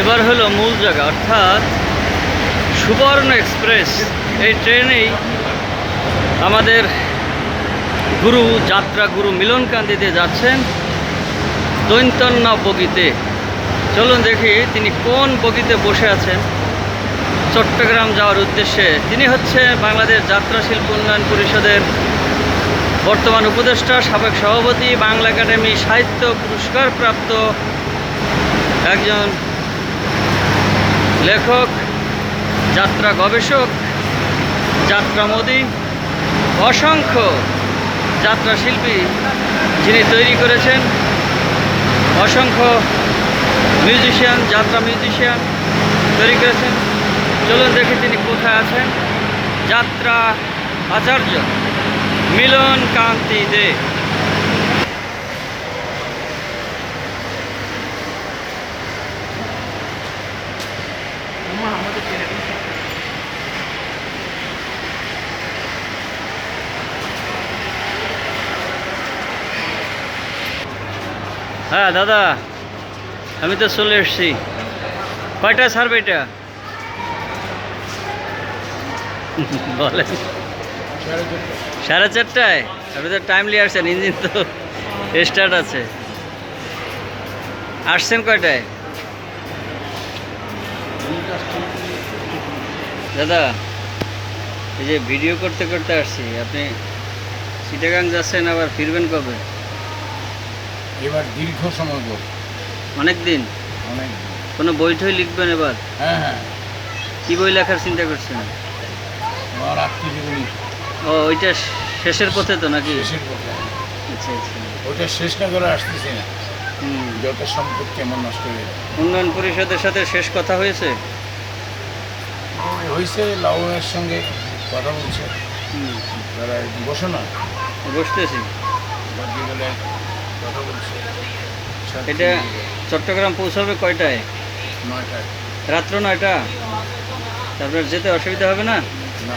এবার হলো মূল জায়গা, অর্থাৎ সুবর্ণ এক্সপ্রেস। এই ট্রেনেই আমাদের গুরু, যাত্রা গুরু মিলনকান্দিতে যাচ্ছেন দৈন্তন্য বগিতে। চলুন দেখি তিনি কোন বগিতে বসে আছেন। চট্টগ্রাম যাওয়ার উদ্দেশ্যে তিনি হচ্ছে বাংলাদেশ যাত্রা শিল্প উন্নয়ন পরিষদের বর্তমান উপদেষ্টা, সাবেক সভাপতি, বাংলা একাডেমি সাহিত্য পুরস্কার প্রাপ্ত একজন লেখক, যাত্রা গবেষক যাত্রামোদী অসংখ্য যাত্রা শিল্পী যিনি তৈরি করেছেন, অসংখ্য মিউজিশিয়ান যাত্রা মিউজিশিয়ান তৈরি করেছেন। চলুন দেখি তিনি কোথায় আছেন। যাত্রা আচার্য মিলন কান্তি দে। হ্যাঁ দাদা, আমি তো চলে এসেছি। কয়টা এটা? বলেন। সাড়ে চারটায়? আপনি তো টাইমলি আসছেন, ইঞ্জিন তো স্টার্ট আছে। আসছেন কয়টায়? দাদা এই যে ভিডিও করতে করতে আসছি আপনি চিটাগাং যাচ্ছেন আবার ফিরবেন কবে? এবার দীর্ঘ সময় পর অনেক দিন? অনেক কোনো বই টই লিখবেন এবার? হ্যাঁ হ্যাঁ। কি বই লেখার চিন্তা করছেন? ও ওইটা শেষের পথে তো নাকি? শেষের কথা আচ্ছা আচ্ছা। ওটা শেষ না করে আসতেছি না। হুম। যত সম্পদ কেমন নষ্ট হয়ে উন্নয়ন পরিষদের সাথে শেষ কথা হয়েছে? হয়েছে লাউয়ের সঙ্গে কথা বলছে। বসে তারা বসো না? বসতেছি কথা বলছে। এটা চট্টগ্রাম পৌঁছাবে কয়টায়? নয়টায়। রাত্র নয়টা? তারপর যেতে অসুবিধা হবে না? না।